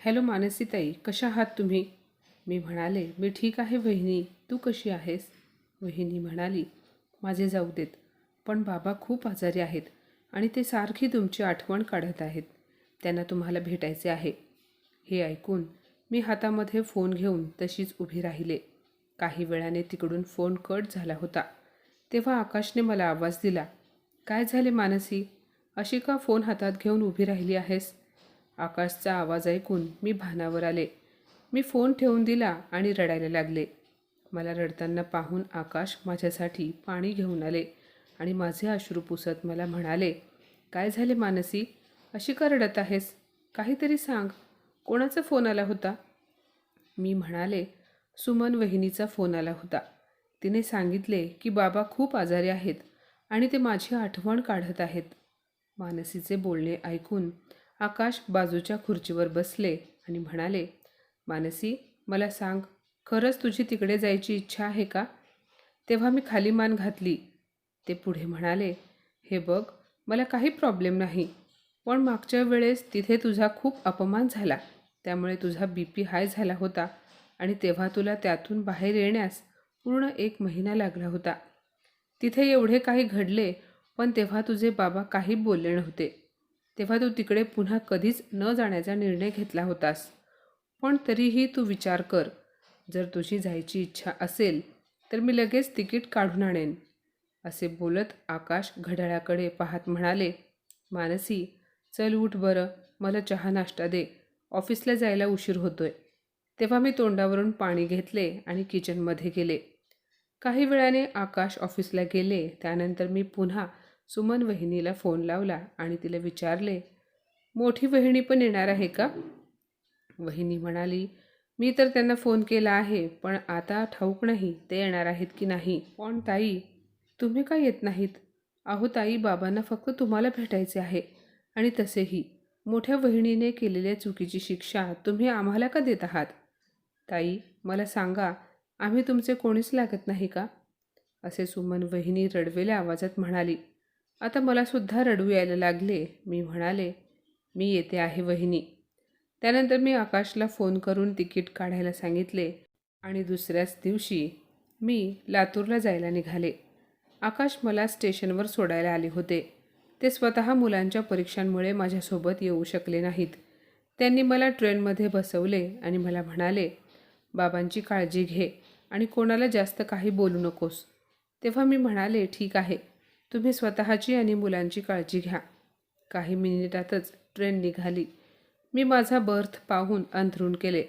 Hello मानसीताई कशा आहात तुम्ही? मी म्हणाले मी ठीक आहे वहिनी तू कशी आहेस? वहिनी म्हणाली माझे जाऊ देत पण बाबा खूप आजारी आहेत आणि ते सारखी तुमची आठवण काढत आहेत. त्यांना तुम्हाला भेटायचे आहे. हे ऐकून मी हातामध्ये फोन घेऊन तशीच उभी राहिले. काही वेळाने तिकडून फोन कट झाला होता. तेव्हा आकाशने मला आवाज दिला काय झाले मानसी? अशी का फोन हातात घेऊन उभी राहिली आहेस? आकाशचा आवाज ऐकून मी भानावर आले. मी फोन ठेवून दिला आणि रडायला लागले. मला रडताना पाहून आकाश माझ्यासाठी पाणी घेऊन आले आणि माझे अश्रू पुसत मला म्हणाले काय झाले मानसी? अशी का रडत आहेस? काहीतरी सांग. कोणाचा फोन आला होता? मी म्हणाले सुमन वहिनीचा फोन आला होता. तिने सांगितले की बाबा खूप आजारी आहेत आणि ते माझी आठवण काढत आहेत. मानसीचे बोलणे ऐकून आकाश बाजूच्या खुर्चीवर बसले आणि म्हणाले मानसी मला सांग खरंच तुझी तिकडे जायची इच्छा आहे का? तेव्हा मी खाली मान घातली. ते पुढे म्हणाले हे बघ मला काही प्रॉब्लेम नाही पण मागच्या वेळेस तिथे तुझा खूप अपमान झाला त्यामुळे तुझा बी पी हाय झाला होता आणि तेव्हा तुला त्यातून बाहेर येण्यास पूर्ण एक महिना लागला होता. तिथे एवढे काही घडले पण तेव्हा तुझे बाबा काही बोलले नव्हते. तेव्हा तू तिकडे पुन्हा कधीच न जाण्याचा निर्णय घेतला होतास. पण तरीही तू विचार कर. जर तुझी जायची इच्छा असेल तर मी लगेच तिकीट काढून आणेन. असे बोलत आकाश घड्याळाकडे पाहत म्हणाले मानसी चल उठ बरं. मला चहा नाश्ता दे. ऑफिसला जायला उशीर होतोय. तेव्हा मी तोंडावरून पाणी घेतले आणि किचनमध्ये गेले. काही वेळाने आकाश ऑफिसला गेले. त्यानंतर मी पुन्हा सुमन वहिनीला फोन लावला आणि तिला विचारले मोठी वहिनी पण येणार आहे का? वहिनी म्हणाली मी तर त्यांना फोन केला आहे पण आता ठाऊक नाही ते येणार आहेत की नाही. पण ताई तुम्ही का येत नाहीत? अहो ताई बाबांना फक्त तुम्हाला भेटायचे आहे आणि तसेही. मोठ्या वहिनीने केलेल्या चुकीची शिक्षा तुम्ही आम्हाला का देत आहात? ताई मला सांगा आम्ही तुमचे कोणीच लागत नाही का? असे सुमन वहिनी रडवेल्या आवाजात म्हणाली. आता मला सुद्धा रडू यायला लागले. मी म्हणाले मी येते आहे वहिनी. त्यानंतर मी आकाशला फोन करून तिकीट काढायला सांगितले आणि दुसऱ्याच दिवशी मी लातूरला जायला निघाले. आकाश मला स्टेशनवर सोडायला आले होते. ते स्वतः मुलांच्या परीक्षांमुळे माझ्यासोबत येऊ शकले नाहीत. त्यांनी मला ट्रेनमध्ये बसवले आणि मला म्हणाले बाबांची काळजी घे आणि कोणाला जास्त काही बोलू नकोस. तेव्हा मी म्हणाले ठीक आहे. तुम्ही स्वतःची आणि मुलांची काळजी घ्या. काही मिनिटातच ट्रेन निघाली. मी माझा बर्थ पाहून अंथरून केले.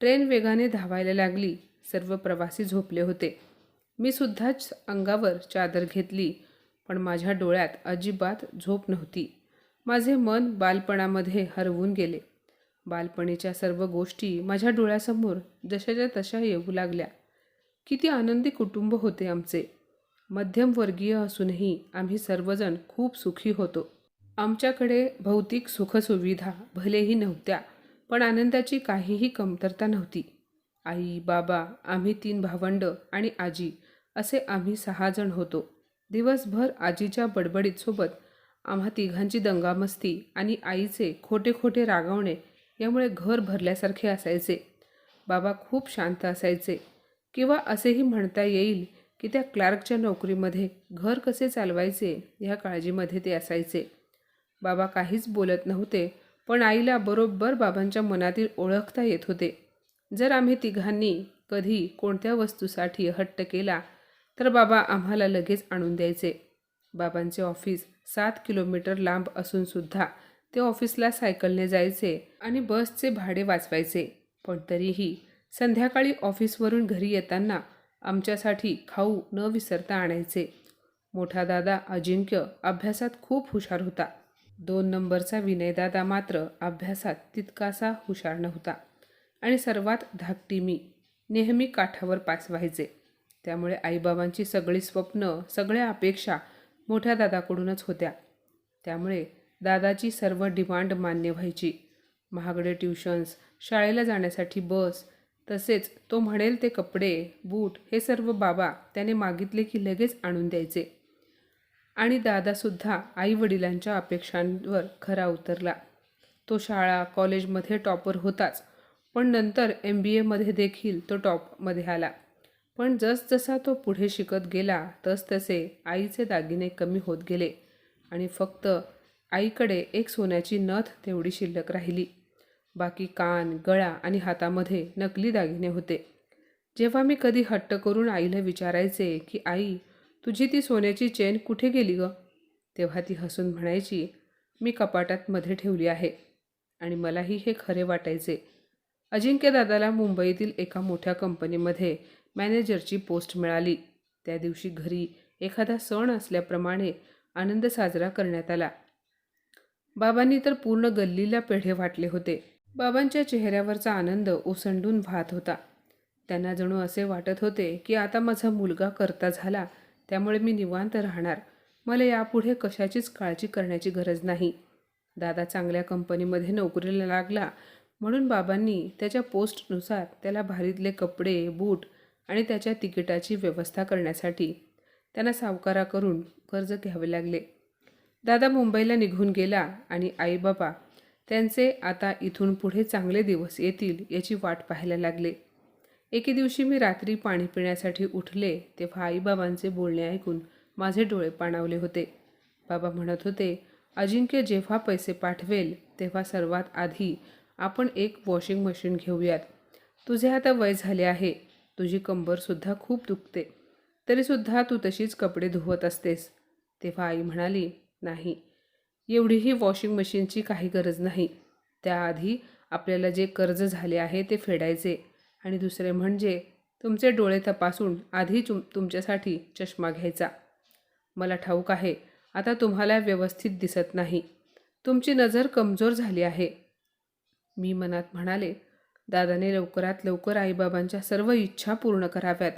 ट्रेन वेगाने धावायला लागली. सर्व प्रवासी झोपले होते. मी सुद्धाच अंगावर चादर घेतली पण माझ्या डोळ्यात अजिबात झोप नव्हती. माझे मन बालपणामध्ये हरवून गेले. बालपणीच्या सर्व गोष्टी माझ्या डोळ्यासमोर जशाच्या तशा येऊ लागल्या. किती आनंदी कुटुंब होते आमचे. मध्यमवर्गीय असूनही आम्ही सर्वजण खूप सुखी होतो. आमच्याकडे भौतिक सुखसुविधा भलेही नव्हत्या पण आनंदाची काहीही कमतरता नव्हती. आई बाबा आम्ही तीन भावंड आणि आजी असे आम्ही सहाजण होतो. दिवसभर आजीच्या बडबडीतसोबत आम्हा तिघांची दंगामस्ती आणि आईचे खोटे खोटे रागवणे यामुळे घर भरल्यासारखे असायचे. बाबा खूप शांत असायचे. किंवा असेही म्हणता येईल की त्या क्लार्कच्या नोकरीमध्ये घर कसे चालवायचे ह्या काळजीमध्ये ते असायचे. बाबा काहीच बोलत नव्हते पण आईला बरोबर बाबांच्या मनातील ओळखता येत होते. जर आम्ही तिघांनी कधी कोणत्या वस्तूसाठी हट्ट केला तर बाबा आम्हाला लगेच आणून द्यायचे. बाबांचे ऑफिस सात किलोमीटर लांब असूनसुद्धा ते ऑफिसला सायकलने जायचे आणि बसचे भाडे वाचवायचे. पण तरीही संध्याकाळी ऑफिसवरून घरी येताना आमच्यासाठी खाऊ न विसरता आणायचे. मोठा दादा अजिंक्य अभ्यासात खूप हुशार होता. दोन नंबरचा विनयदादा मात्र अभ्यासात तितकासा हुशार नव्हता. आणि सर्वात धाकटी मी नेहमी काठावर पास व्हायचे. त्यामुळे आईबाबांची सगळी स्वप्न सगळ्या अपेक्षा मोठ्या दादाकडूनच होत्या. त्यामुळे दादाची सर्व डिमांड मान्य व्हायची. महागडे ट्युशन्स शाळेला जाण्यासाठी बस तसेच तो म्हणेल ते कपडे बूट हे सर्व बाबा त्याने मागितले की लगेच आणून द्यायचे. आणि दादासुद्धा आई वडिलांच्या अपेक्षांवर खरा उतरला. तो शाळा कॉलेजमध्ये टॉपर होताच पण नंतर एम बी एमध्ये देखील तो टॉपमध्ये आला. पण जसजसा तो पुढे शिकत गेला तसतसे आईचे दागिने कमी होत गेले आणि फक्त आईकडे एक सोन्याची नथ तेवढी शिल्लक राहिली. बाकी कान गळा आणि हातामध्ये नकली दागिने होते. जेव्हा मी कधी हट्ट करून आईला विचारायचे की आई तुझी ती सोन्याची चेन कुठे गेली ग? तेव्हा ती हसून म्हणायची मी कपाटात मध्ये ठेवली आहे आणि मलाही हे खरे वाटायचे. अजिंक्य दादाला मुंबईतील एका मोठ्या कंपनीमध्ये मॅनेजरची पोस्ट मिळाली. त्या दिवशी घरी एखादा सण असल्याप्रमाणे आनंद साजरा करण्यात आला. बाबांनी तर पूर्ण गल्लीला पेढे वाटले होते. बाबांच्या चेहऱ्यावरचा आनंद ओसंडून वाहत होता. त्यांना जणू असे वाटत होते की आता माझा मुलगा करता झाला त्यामुळे मी निवांत राहणार. मला यापुढे कशाचीच काळजी करण्याची गरज नाही. दादा चांगल्या कंपनीमध्ये नोकरीला लागला म्हणून बाबांनी त्याच्या पोस्टनुसार त्याला भारीतले कपडे बूट आणि त्याच्या तिकिटाची व्यवस्था करण्यासाठी त्यांना सावकाराकडून कर्ज घ्यावे लागले. दादा मुंबईला निघून गेला आणि आईबाबा त्यांचे आता इथून पुढे चांगले दिवस येतील याची वाट पाहायला लागले. एके दिवशी मी रात्री पाणी पिण्यासाठी उठले तेव्हा आईबाबांचे बोलणे ऐकून माझे डोळे पाणावले होते. बाबा म्हणत होते अजिंक्य जेव्हा पैसे पाठवेल तेव्हा सर्वात आधी आपण एक वॉशिंग मशीन घेऊयात. तुझे आता वय झाले आहे. तुझी कंबरसुद्धा खूप दुखते. तरीसुद्धा तू तशीच कपडे धुवत असतेस. तेव्हा आई म्हणाली नाही. एवढीही वॉशिंग मशीनची काही गरज नाही. त्याआधी आपल्याला जे कर्ज झाले आहे ते फेडायचे. आणि दुसरे म्हणजे तुमचे डोळे तपासून आधी तुम तुमच्यासाठी चष्मा घ्यायचा. मला ठाऊक आहे आता तुम्हाला व्यवस्थित दिसत नाही. तुमची नजर कमजोर झाली आहे. मी मनात म्हणाले दादाने लवकरात लवकर आईबाबांच्या सर्व इच्छा पूर्ण कराव्यात.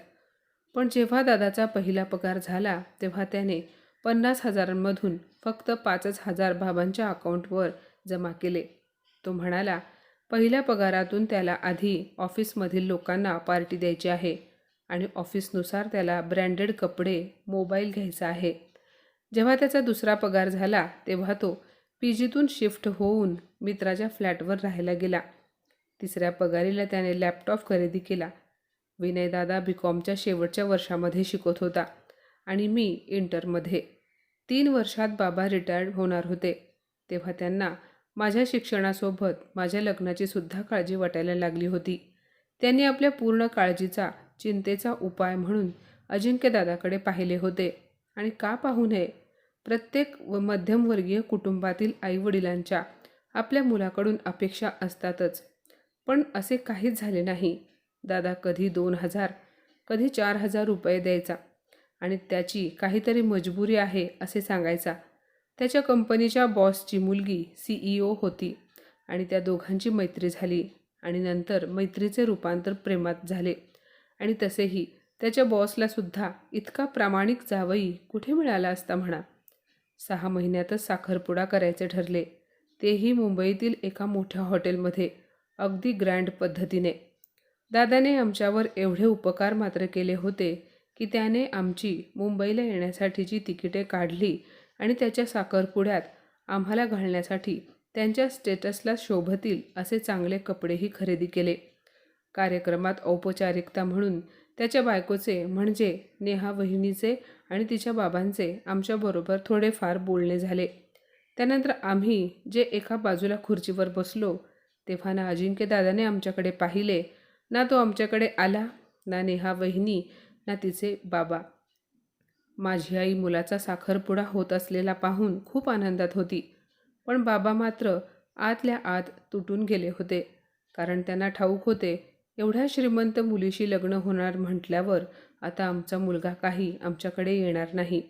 पण जेव्हा दादाचा पहिला पगार झाला तेव्हा त्याने पन्नास हजारांमधून फक्त पाचच हजार बाबांच्या अकाउंटवर जमा केले. तो म्हणाला पहिल्या पगारातून त्याला आधी ऑफिसमधील लोकांना पार्टी द्यायची आहे आणि ऑफिसनुसार त्याला ब्रँडेड कपडे मोबाईल घ्यायचा आहे. जेव्हा त्याचा दुसरा पगार झाला तेव्हा तो पी जीतून शिफ्ट होऊन मित्राच्या फ्लॅटवर राहायला गेला. तिसऱ्या पगारीला त्याने लॅपटॉप खरेदी केला. विनयदादा बी कॉमच्या शेवटच्या वर्षामध्ये शिकत होता आणि मी इंटरमध्ये तीन वर्षात बाबा रिटायर्ड होणार होते. तेव्हा त्यांना माझ्या शिक्षणासोबत माझ्या लग्नाची सुद्धा काळजी वाटायला लागली होती. त्यांनी आपल्या पूर्ण काळजीचा चिंतेचा उपाय म्हणून अजिंक्यदादाकडे पाहिले होते. आणि का पाहू नये? प्रत्येक व मध्यमवर्गीय कुटुंबातील आईवडिलांच्या आपल्या मुलाकडून अपेक्षा असतातच. पण असे काहीच झाले नाही. दादा कधी दोन हजार कधी चार हजार रुपये द्यायचा. आणि त्याची काहीतरी मजबुरी आहे असे सांगायचा. त्याच्या कंपनीच्या बॉसची मुलगी सी ई ओ होती आणि त्या दोघांची मैत्री झाली आणि नंतर मैत्रीचे रूपांतर प्रेमात झाले. आणि तसेही त्याच्या बॉसला सुद्धा इतका प्रामाणिक जावई कुठे मिळाला असता म्हणा. सहा महिन्यातच साखरपुडा करायचे ठरले. तेही मुंबईतील एका मोठ्या हॉटेलमध्ये अगदी ग्रँड पद्धतीने. दादाने आमच्यावर एवढे उपकार मात्र केले होते की त्याने आमची मुंबईला येण्यासाठीची तिकिटे काढली आणि त्याच्या साखरपुड्यात आम्हाला घालण्यासाठी त्यांच्या स्टेटसला शोभतील असे चांगले कपडेही खरेदी केले. कार्यक्रमात औपचारिकता म्हणून त्याच्या बायकोचे म्हणजे नेहा वहिनीचे आणि तिच्या बाबांचे आमच्याबरोबर थोडेफार बोलणे झाले. त्यानंतर आम्ही जे एका बाजूला खुर्चीवर बसलो तेव्हा ना अजिंक्य दादाने आमच्याकडे पाहिले ना तो आमच्याकडे आला ना नेहा वहिनी ना तिचे बाबा. माझी आई मुलाचा साखरपुडा होत असलेला पाहून खूप आनंदात होती. पण बाबा मात्र आतल्या आत तुटून गेले होते. कारण त्यांना ठाऊक होते एवढ्या श्रीमंत मुलीशी लग्न होणार म्हटल्यावर आता आमचा मुलगा काही आमच्याकडे येणार नाही.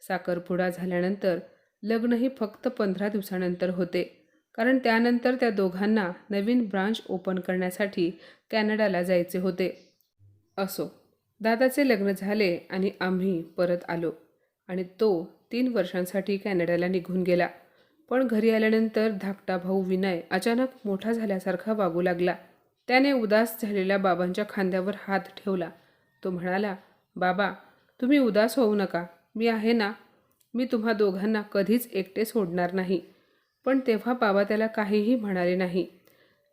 साखरपुडा झाल्यानंतर लग्नही फक्त पंधरा दिवसानंतर होते. कारण त्यानंतर त्या दोघांना नवीन ब्रांच ओपन करण्यासाठी कॅनडाला जायचे होते. असो. दादाचे लग्न झाले आणि आम्ही परत आलो. आणि तो तीन वर्षांसाठी कॅनडाला निघून गेला. पण घरी आल्यानंतर धाकटा भाऊ विनय अचानक मोठा झाल्यासारखा वागू लागला. त्याने उदास झालेल्या बाबांच्या खांद्यावर हात ठेवला. तो म्हणाला बाबा तुम्ही उदास होऊ नका. मी आहे ना. मी तुम्हा दोघांना कधीच एकटे सोडणार नाही. पण तेव्हा बाबा त्याला काहीही म्हणाले नाही.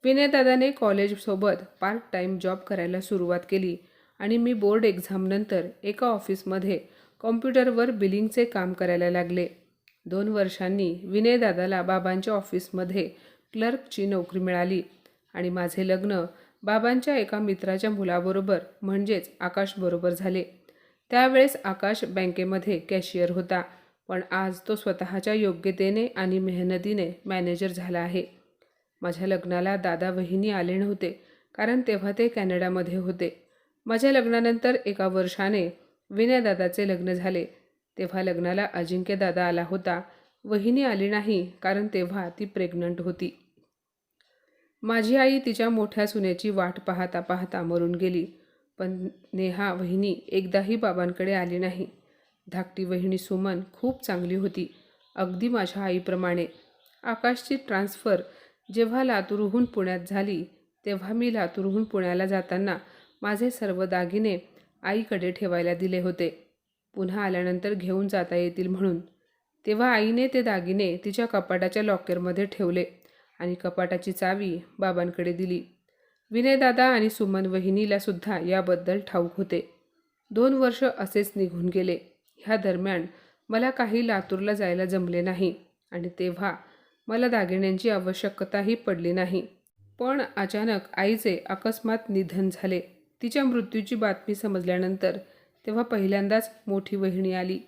विनयदादाने कॉलेजसोबत पार्ट टाईम जॉब करायला सुरुवात केली. आणि मी बोर्ड एक्झामनंतर एका ऑफिसमध्ये कॉम्प्युटरवर बिलिंगचे काम करायला लागले. दोन वर्षांनी विनयदादाला बाबांच्या ऑफिसमध्ये क्लर्कची नोकरी मिळाली आणि माझे लग्न बाबांच्या एका मित्राच्या मुलाबरोबर म्हणजेच आकाशबरोबर झाले. त्यावेळेस आकाश बँकेमध्ये कॅशियर होता पण आज तो स्वतःच्या योग्यतेने आणि मेहनतीने मॅनेजर झाला आहे. माझ्या लग्नाला दादा वहिनी आले नव्हते कारण तेव्हा ते कॅनडामध्ये होते. माझ्या लग्नानंतर एका वर्षाने विनयदादाचे लग्न झाले. तेव्हा लग्नाला अजिंक्यदादा आला होता. वहिनी आली नाही कारण तेव्हा ती प्रेग्नंट होती. माझी आई तिच्या मोठ्या सुनेची वाट पाहता पाहता मरून गेली. पण नेहा वहिनी एकदाही बाबांकडे आली नाही. धाकटी वहिनी सुमन खूप चांगली होती अगदी माझ्या आईप्रमाणे. आकाशची ट्रान्स्फर जेव्हा लातूरहून पुण्यात झाली तेव्हा मी लातूरहून पुण्याला जाताना माझे सर्व दागिने आईकडे ठेवायला दिले होते. पुन्हा आल्यानंतर घेऊन जाता येतील म्हणून. तेव्हा आईने ते दागिने तिच्या कपाटाच्या लॉकरमध्ये ठेवले आणि कपाटाची चावी बाबांकडे दिली. विनयदादा आणि सुमन वहिनीला सुद्धा याबद्दल ठाऊक होते. दोन वर्ष असेच निघून गेले. ह्या दरम्यान मला काही लातूरला जायला जमले नाही आणि तेव्हा मला दागिन्यांची आवश्यकताही पडली नाही. पण अचानक आईचे अकस्मात निधन झाले. तिच्या मृत्यूची बातमी समजल्यानंतर तेव्हा पहिल्यांदाच मोठी वहिणी आली.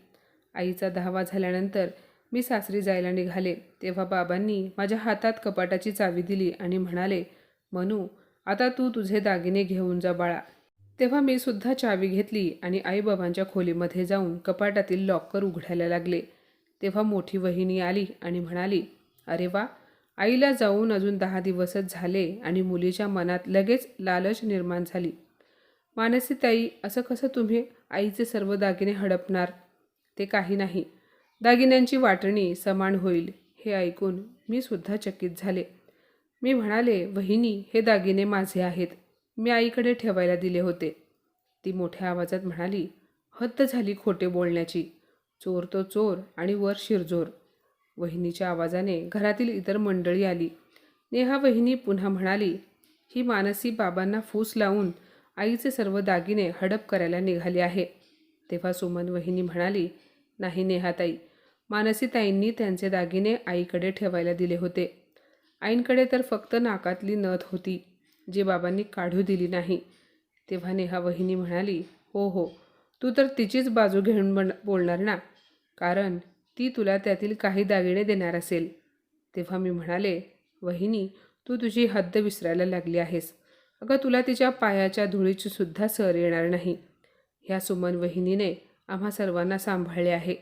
आईचा दहावा झाल्यानंतर मी सासरी जायला निघाले. तेव्हा बाबांनी माझ्या हातात कपाटाची चावी दिली आणि म्हणाले मनू आता तू तुझे दागिने घेऊन जा बाळा. तेव्हा मी सुद्धा चावी घेतली आणि आईबाबांच्या खोलीमध्ये जाऊन कपाटातील लॉकर उघडायला लागले. तेव्हा मोठी वहिनी आली आणि म्हणाली अरे वा आईला जाऊन अजून दहा दिवसच झाले आणि मुलीच्या मनात लगेच लालच निर्माण झाली. मानसीताई असं कसं तुम्ही आईचे सर्व दागिने हडपणार? ते काही नाही. दागिन्यांची वाटणी समान होईल हे ऐकून मी सुद्धा चकित झाले. मी म्हणाले वहिनी हे दागिने माझे आहेत. मी आईकडे ठेवायला दिले होते. ती मोठ्या आवाजात म्हणाली हद्द झाली खोटे बोलण्याची. चोर तो चोर आणि वर शिरजोर. वहिनीच्या आवाजाने घरातील इतर मंडळी आली. नेहा वहिनी पुन्हा म्हणाली ही मानसी बाबांना फूस लावून आईचे सर्व दागिने हडप करायला निघाले आहे. तेव्हा सुमन वहिनी म्हणाली नाही नेहाताई मानसीताईंनी त्यांचे दागिने आईकडे ठेवायला दिले होते. आईंकडे तर फक्त नाकातली नथ होती जी बाबांनी काढू दिली नाही. तेव्हा नेहा वहिनी म्हणाली हो हो तू तर तिचीच बाजू घेऊन बन बोलणार ना? कारण ती तुला त्यातील काही दागिने देणार असेल. तेव्हा मी म्हणाले वहिनी तू तुझी हद्द विसरायला लागली आहेस. अगं तुला तिच्या पायाच्या धुळीची सुद्धा सर येणार नाही. ह्या सुमन वहिनीने आम्हा सर्वांना सांभाळले आहे.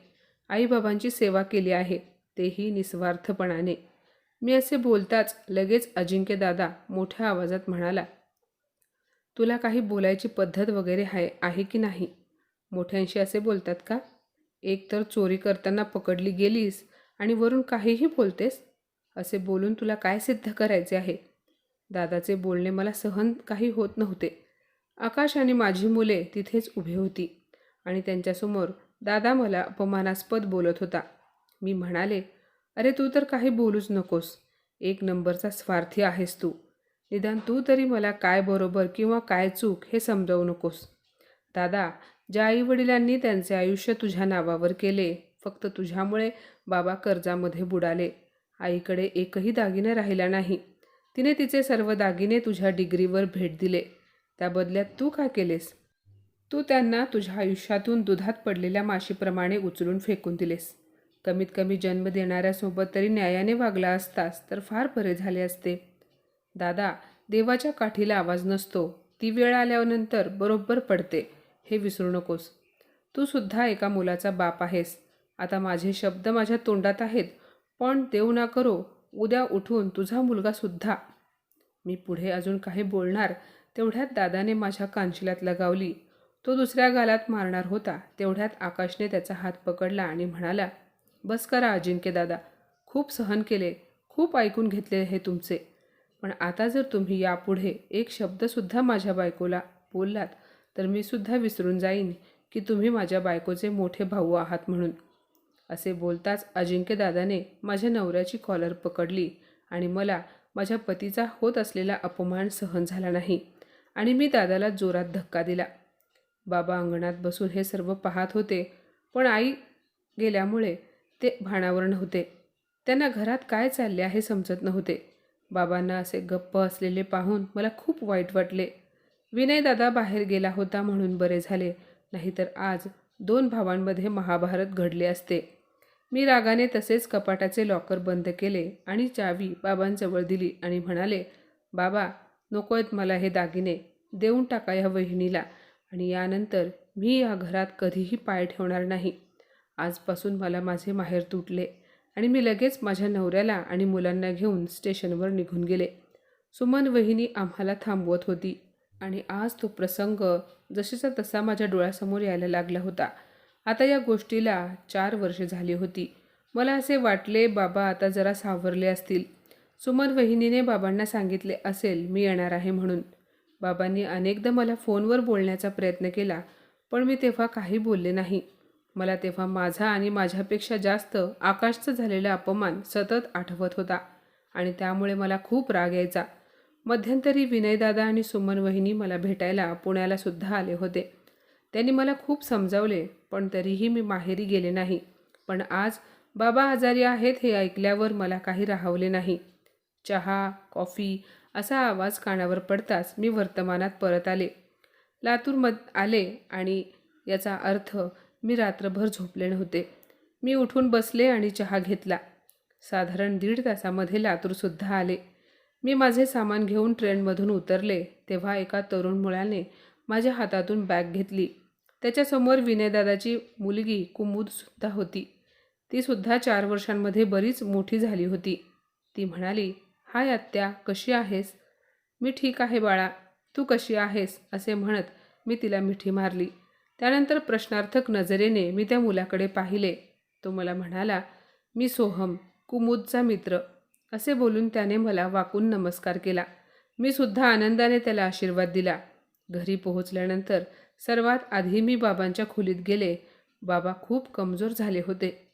आईबाबांची सेवा केली आहे तेही निस्वार्थपणाने. मी असे बोलताच लगेच अजिंक्य दादा मोठ्या आवाजात म्हणाला तुला काही बोलायची पद्धत वगैरे आहे आहे की नाही? मोठ्यांशी असे बोलतात का? एक तर चोरी करताना पकडली गेलीस आणि वरून काहीही बोलतेस? असे बोलून तुला काय सिद्ध करायचे आहे? दादाचे बोलणे मला सहन काही होत नव्हते. आकाश आणि माझी मुले तिथेच उभी होती आणि त्यांच्यासमोर दादा मला अपमानास्पद बोलत होता. मी म्हणाले अरे तू तर काही बोलूच नकोस. एक नंबरचा स्वार्थी आहेस तू. निदान तू तरी मला काय बरोबर किंवा काय चूक हे समजावू नकोस. दादा ज्या आईवडिलांनी त्यांचे आयुष्य तुझ्या नावावर केले फक्त तुझ्यामुळे बाबा कर्जामध्ये बुडाले. आईकडे एकही दागिना राहिला नाही. तिने तिचे सर्व दागिने तुझ्या डिग्रीवर भेट दिले. त्या बदल्यात तू काय केलेस? तू त्यांना तुझ्या आयुष्यातून दुधात पडलेल्या माशीप्रमाणे उचलून फेकून दिलेस. कमीत कमी जन्म देणाऱ्यासोबत तरी न्यायाने वागला असतास तर फार बरे झाले असते. दादा देवाच्या काठीला आवाज नसतो. ती वेळ आल्यानंतर बरोबर पडते. हे विसरू नकोस. तू सुद्धा एका मुलाचा बाप आहेस. आता माझे शब्द माझ्या तोंडात आहेत. पण देव ना करो. उद्या उठून तुझा मुलगासुद्धा मी पुढे अजून काही बोलणार तेवढ्यात दादाने माझ्या कानशिलात लगावली. तो दुसऱ्या गालात मारणार होता तेवढ्यात आकाशने त्याचा हात पकडला आणि म्हणाला बस करा अजिंक्य दादा खूप सहन केले खूप ऐकून घेतले हे तुमचे. पण आता जर तुम्ही यापुढे एक शब्दसुद्धा माझ्या बायकोला बोललात तर मी सुद्धा विसरून जाईन की तुम्ही माझ्या बायकोचे मोठे भाऊ आहात म्हणून. असे बोलताच अजिंक्यदादाने माझ्या नवऱ्याची कॉलर पकडली आणि मला माझ्या पतीचा होत असलेला अपमान सहन झाला नाही आणि मी दादाला जोरात धक्का दिला. बाबा अंगणात बसून हे सर्व पाहत होते पण आई गेल्यामुळे ते भाणावर नव्हते. त्यांना घरात काय चालले आहे समजत नव्हते. बाबांना असे गप्प असलेले पाहून मला खूप वाईट वाटले. विनयदादा बाहेर गेला होता म्हणून बरे झाले नाहीतर आज दोन भावांमध्ये महाभारत घडले असते. मी रागाने तसेच कपाटाचे लॉकर बंद केले आणि चावी बाबांजवळ दिली आणि म्हणाले बाबा नको आहेत मला हे दागिने. देऊन टाका ह्या वहिनीला आणि यानंतर मी या घरात कधीही पाय ठेवणार नाही. आजपासून मला माझे माहेर तुटले आणि मी लगेच माझ्या नवऱ्याला आणि मुलांना घेऊन स्टेशनवर निघून गेले. सुमन वहिनी आम्हाला थांबवत होती आणि आज तो प्रसंग जशीचा तसा माझ्या डोळ्यासमोर यायला लागला होता. आता या गोष्टीला चार वर्षे झाली होती. मला असे वाटले बाबा आता जरा सावरले असतील. सुमन वहिनीने बाबांना सांगितले असेल मी येणार आहे म्हणून. बाबांनी अनेकदा मला फोनवर बोलण्याचा प्रयत्न केला पण मी तेव्हा काही बोलले नाही. मला तेव्हा माझा आणि माझ्यापेक्षा जास्त आकाशचा झालेला अपमान सतत आठवत होता आणि त्यामुळे मला खूप राग यायचा. मध्यंतरी विनयदादा आणि सुमन वहिनी मला भेटायला पुण्याला सुद्धा आले होते. त्यांनी मला खूप समजावले पण तरीही मी माहेरी गेले नाही. पण आज बाबा आजारी आहेत हे ऐकल्यावर मला काही राहवले नाही. चहा कॉफी असा आवाज कानावर पडताच मी वर्तमानात परत आले. लातूरमध आले आणि याचा अर्थ मी रात्रभर झोपले नव्हते. मी उठून बसले आणि चहा घेतला. साधारण दीड तासामध्ये लातूरसुद्धा आले. मी माझे सामान घेऊन ट्रेनमधून उतरले तेव्हा एका तरुण मुलाने माझ्या हातातून बॅग घेतली. त्याच्यासमोर विनयदादाची मुलगी कुमुदसुद्धा होती. तीसुद्धा चार वर्षांमध्ये बरीच मोठी झाली होती. ती म्हणाली हाय आत्या कशी आहेस? मी ठीक आहे बाळा. तू कशी आहेस? असे म्हणत मी तिला मिठी मारली. त्यानंतर प्रश्नार्थक नजरेने मी त्या मुलाकडे पाहिले. तो मला म्हणाला मी सोहम कुमुदचा मित्र. असे बोलून त्याने मला वाकून नमस्कार केला. मी सुद्धा आनंदाने त्याला आशीर्वाद दिला. घरी पोहोचल्यानंतर सर्वात आधी मी बाबांच्या खोलीत गेले. बाबा खूप कमजोर झाले होते.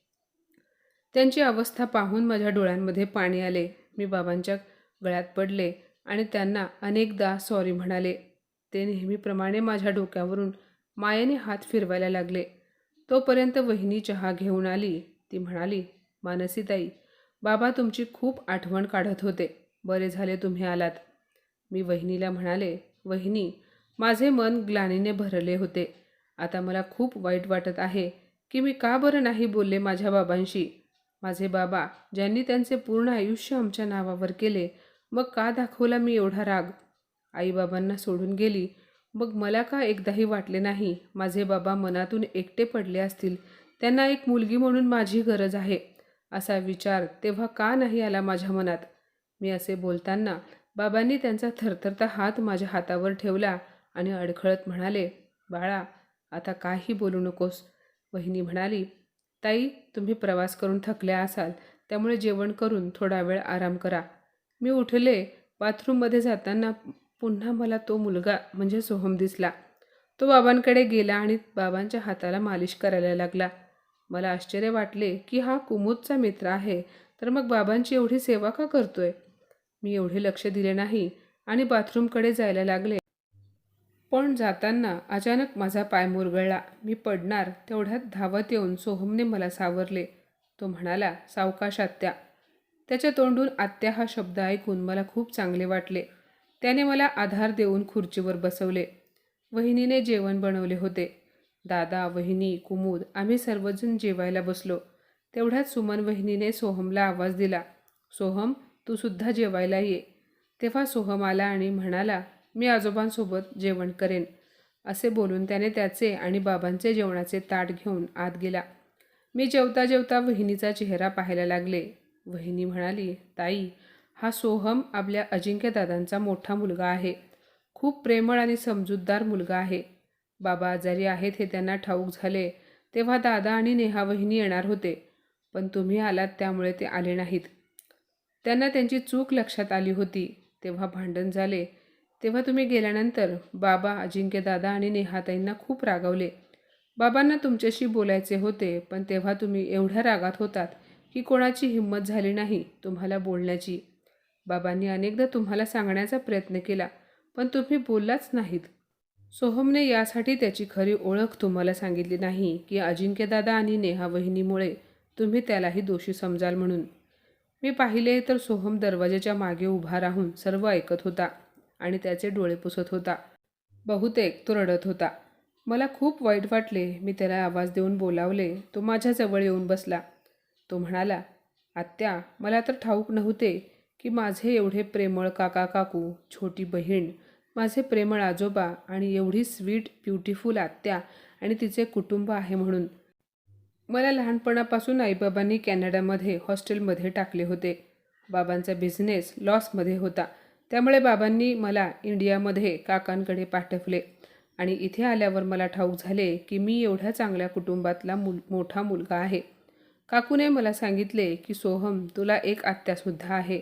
त्यांची अवस्था पाहून माझ्या डोळ्यांमध्ये पाणी आले. मी बाबांच्या गळ्यात पडले आणि त्यांना अनेकदा सॉरी म्हणाले. ते नेहमीप्रमाणे माझ्या डोक्यावरून मायेने हात फिरवायला लागले. तोपर्यंत वहिनी चहा घेऊन आली. ती म्हणाली मानसीताई बाबा तुमची खूप आठवण काढत होते. बरे झाले तुम्ही आलात. मी वहिनीला म्हणाले वहिनी माझे मन ग्लानीने भरले होते. आता मला खूप वाईट वाटत आहे की मी का बरं नाही बोलले माझ्या बाबांशी? माझे बाबा ज्यांनी त्यांचे पूर्ण आयुष्य आमच्या नावावर केले मग का दाखवला मी एवढा राग? आईबाबांना सोडून गेली. मग मला का एकदाही वाटले नाही? माझे बाबा मनातून एकटे पडले असतील. त्यांना एक मुलगी म्हणून माझी गरज आहे. असा विचार तेव्हा का नाही आला माझ्या मनात? मी असे बोलताना बाबांनी त्यांचा थरथरता हात माझ्या हातावर ठेवला. आणि अडखळत म्हणाले बाळा आता काही बोलू नकोस. वहिनी म्हणाली ताई तुम्ही प्रवास करून थकल्या असाल त्यामुळे जेवण करून थोडा वेळ आराम करा. मी उठले बाथरूममध्ये जाताना पुन्हा मला तो मुलगा म्हणजे सोहम दिसला. तो बाबांकडे गेला आणि बाबांच्या हाताला मालिश करायला लागला. मला आश्चर्य वाटले की हा कुमुदचा मित्र आहे तर मग बाबांची एवढी सेवा का करतोय? मी एवढे लक्ष दिले नाही आणि बाथरूमकडे जायला लागले. पण जाताना अचानक माझा पाय मुरगळला. मी पडणार तेवढ्यात धावत येऊन सोहमने मला सावरले. तो म्हणाला सावकाश आत्या त्याच्या तोंडून आत्या हा शब्द ऐकून मला खूप चांगले वाटले. त्याने मला आधार देऊन खुर्चीवर बसवले. वहिनीने जेवण बनवले होते. दादा वहिनी कुमुद आम्ही सर्वजण जेवायला बसलो. तेवढ्यात सुमन वहिनीने सोहमला आवाज दिला सोहम तू सुद्धा जेवायला ये. तेव्हा सोहम आला आणि म्हणाला मी आजोबांसोबत जेवण करेन असे बोलून त्याने त्याचे आणि बाबांचे जेवणाचे ताट घेऊन आत गेला. मी जेवता जेवता वहिनीचा चेहरा पाहायला लागले. वहिनी म्हणाली ताई हा सोहम आपल्या अजिंक्यदादांचा मोठा मुलगा आहे. खूप प्रेमळ आणि समजूतदार मुलगा आहे. बाबा आजारी आहेत हे त्यांना ठाऊक झाले. तेव्हा दादा आणि नेहा वहिनी येणार होते पण तुम्ही आलात त्यामुळे ते आले नाहीत. त्यांना त्यांची चूक लक्षात आली होती. तेव्हा भांडण झाले. तेव्हा तुम्ही गेल्यानंतर बाबा अजिंक्यदादा आणि नेहाताईंना खूप रागवले. बाबांना तुमच्याशी बोलायचे होते पण तेव्हा तुम्ही एवढ्या रागात होतात की कोणाची हिंमत झाली नाही तुम्हाला बोलण्याची. बाबांनी अनेकदा तुम्हाला सांगण्याचा प्रयत्न केला पण तुम्ही बोललाच नाहीत. सोहमने यासाठी त्याची खरी ओळख तुम्हाला सांगितली नाही की अजिंक्यदादा आणि नेहा वहिनीमुळे तुम्ही त्यालाही दोषी समजाल म्हणून. मी पाहिले तर सोहम दरवाजाच्या मागे उभा राहून सर्व ऐकत होता. आणि त्याचे डोळे पुसत होता. बहुतेक तो रडत होता. मला खूप वाईट वाटले मी त्याला आवाज देऊन बोलावले तो माझ्याजवळ येऊन बसला. तो म्हणाला आत्या मला तर ठाऊक नव्हते की माझे एवढे प्रेमळ काका काकू छोटी बहीण माझे प्रेमळ आजोबा आणि एवढी स्वीट ब्युटिफुल आत्या आणि तिचे कुटुंब आहे म्हणून. मला लहानपणापासून आईबाबांनी कॅनडामध्ये हॉस्टेलमध्ये टाकले होते. बाबांचा बिझनेस लॉसमध्ये होता. त्यामुळे बाबांनी मला इंडियामध्ये काकांकडे पाठवले. आणि इथे आल्यावर मला ठाऊक झाले की मी एवढ्या चांगल्या कुटुंबातला मुल मोठा मुलगा आहे. काकूने मला सांगितले की सोहम तुला एक आत्यासुद्धा आहे.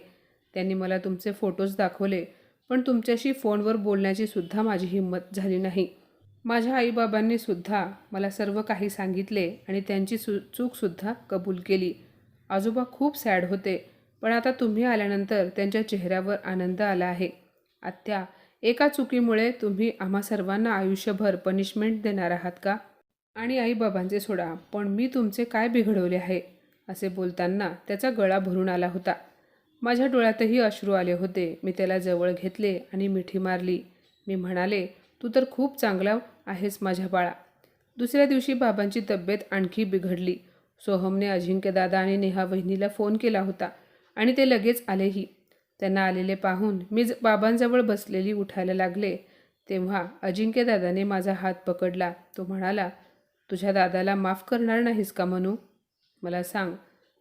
त्यांनी मला तुमचे फोटोज दाखवले पण तुमच्याशी फोनवर बोलण्याची सुद्धा माझी हिंमत झाली नाही. माझ्या आईबाबांनी सुद्धा मला सर्व काही सांगितले आणि त्यांची सु चूकसुद्धा कबूल केली. आजोबा खूप सॅड होते. पण आता तुम्ही आल्यानंतर त्यांच्या चेहऱ्यावर आनंद आला आहे. आत्या एका चुकीमुळे तुम्ही आम्हा सर्वांना आयुष्यभर पनिशमेंट देणार आहात का? आणि आईबाबांचे सोडा पण मी तुमचे काय बिघडवले आहे? असे बोलताना त्याचा गळा भरून आला होता. माझ्या डोळ्यातही अश्रू आले होते. मी त्याला जवळ घेतले आणि मिठी मारली. मी म्हणाले तू तर खूप चांगला आहेस माझ्या बाळा. दुसऱ्या दिवशी बाबांची तब्येत आणखी बिघडली. सोहमने अजिंक्यदादा आणि नेहा वहिनीला फोन केला होता. आणि ते लगेच आलेही. त्यांना आलेले पाहून मी ज- बाबांजवळ बसलेली उठायला लागले. तेव्हा अजिंक्यदादाने माझा हात पकडला. तो म्हणाला तुझ्या दादाला माफ करणार नाहीस का म्हणू मला सांग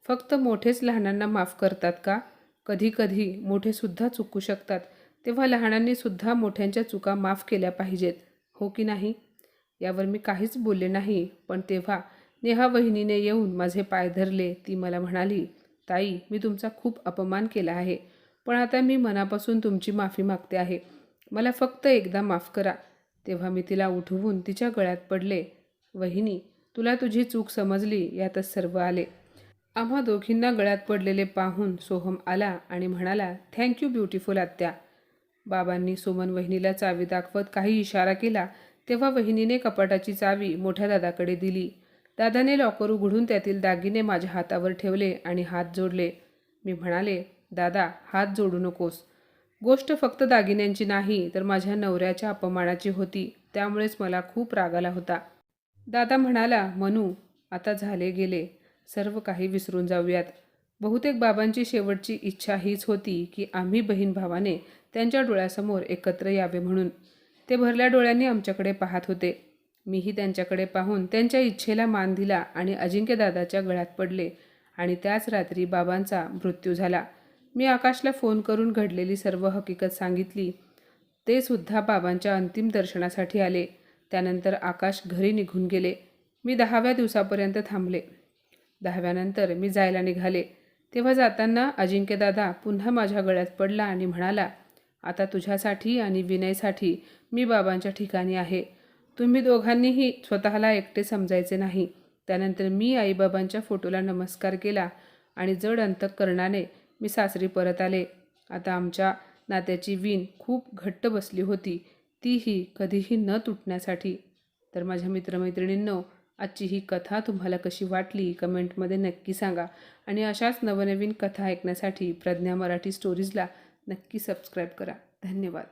फक्त मोठेच लहानांना माफ करतात का? कधी कधी मोठेसुद्धा चुकू शकतात. तेव्हा लहानांनीसुद्धा मोठ्यांच्या चुका माफ केल्या पाहिजेत. हो की नाही? यावर मी काहीच बोलले नाही. पण तेव्हा नेहा वहिनीने येऊन माझे पाय धरले. ती मला म्हणाली ताई मी तुमचा खूप अपमान केला आहे पण आता मी मनापासून तुमची माफी मागते आहे. मला फक्त एकदा माफ करा. तेव्हा मी तिला उठवून तिच्या गळ्यात पडले. वहिनी तुला तुझी चूक समजली यातच सर्व आले. आम्हा दोघींना गळ्यात पडलेले पाहून सोहम आला आणि म्हणाला थँक्यू ब्युटिफुल आत्या. बाबांनी सुमन वहिनीला चावी दाखवत काही इशारा केला तेव्हा वहिनीने कपाटाची चावी मोठ्या दादाकडे दिली. दादाने लॉकर उघडून त्यातील दागिने माझ्या हातावर ठेवले आणि हात जोडले. मी म्हणाले दादा हात जोडू नकोस. गोष्ट फक्त दागिन्यांची नाही तर माझ्या नवऱ्याच्या अपमानाची होती. त्यामुळेच मला खूप राग आला होता. दादा म्हणाला मनू आता झाले गेले. सर्व काही विसरून जाऊयात. बहुतेक बाबांची शेवटची इच्छा हीच होती की आम्ही बहीण भावाने त्यांच्या डोळ्यासमोर एकत्र यावे म्हणून. ते भरल्या डोळ्यांनी आमच्याकडे पाहत होते. मीही त्यांच्याकडे पाहून त्यांच्या इच्छेला मान दिला आणि अजिंक्यदादाच्या गळ्यात पडले आणि त्याच रात्री बाबांचा मृत्यू झाला. मी आकाशला फोन करून घडलेली सर्व हकीकत सांगितली. ते सुद्धा बाबांच्या अंतिम दर्शनासाठी आले. त्यानंतर आकाश घरी निघून गेले. मी दहाव्या दिवसापर्यंत थांबले. दहाव्यानंतर मी जायला निघाले. तेव्हा जाताना अजिंक्यदादा पुन्हा माझ्या गळ्यात पडला आणि म्हणाला आता तुझ्यासाठी आणि विनयसाठी मी बाबांच्या ठिकाणी आहे. तुम्ही दोघांनीही स्वतःला एकटे समजायचे नाही. त्यानंतर मी आईबाबांच्या फोटोला नमस्कार केला आणि जड अंतकरणाने मी सासरी परत आले. आता आमच्या नात्याची वीण खूप घट्ट बसली होती. तीही कधीही न तुटण्यासाठी. तर माझ्या मित्रमैत्रिणींनो आजची ही कथा तुम्हाला कशी वाटली कमेंटमध्ये नक्की सांगा. आणि अशाच नवनवीन कथा ऐकण्यासाठी प्रज्ञा मराठी स्टोरीजला नक्की सबस्क्राईब करा. धन्यवाद.